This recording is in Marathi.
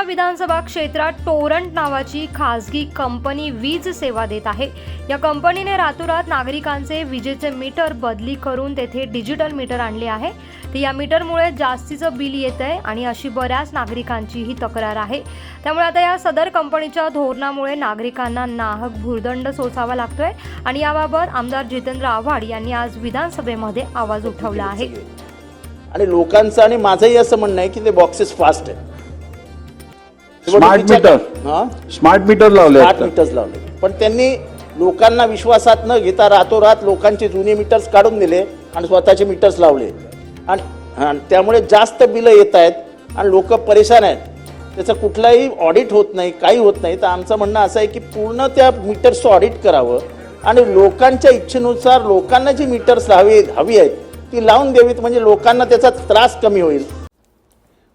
या विधानसभा क्षेत्रात टोरंट नावाची खासगी कंपनी वीज सेवा देत आहे. या कंपनीने रातोरात नागरिकांचे विजेचे मीटर बदली करून तेथे डिजिटल मीटर आणले आहे. तर या मीटरमुळे जास्तीचं बिल येत आहे आणि अशी बऱ्याच नागरिकांची ही तक्रार आहे. त्यामुळे आता या सदर कंपनीच्या धोरणामुळे नागरिकांना नाहक भुर्दंड सोसावा लागतोय आणि याबाबत आमदार जितेंद्र आव्हाड यांनी आज विधानसभेमध्ये आवाज उठवला आहे. आणि लोकांचं आणि माझंही असं म्हणणं आहे की ते बॉक्सेस फास्ट आहे स्मार्ट मीटर हा? स्मार्ट मीटर लावले स्मार्ट मीटर्स लावले. पण त्यांनी लोकांना विश्वासात न घेता रातोरात लोकांचे जुने मीटर्स काढून दिले आणि स्वतःचे मीटर्स लावले. आणि त्यामुळे जास्त बिलं येत आहेत आणि लोक परेशान आहेत. त्याचं कुठलाही ऑडिट होत नाही काही होत नाही. तर आमचं म्हणणं असं आहे की पूर्ण त्या मीटर्सचं ऑडिट करावं आणि लोकांच्या इच्छेनुसार लोकांना जी मीटर्स हवी हवी आहेत ती लावून द्यावीत. म्हणजे लोकांना त्याचा त्रास कमी होईल.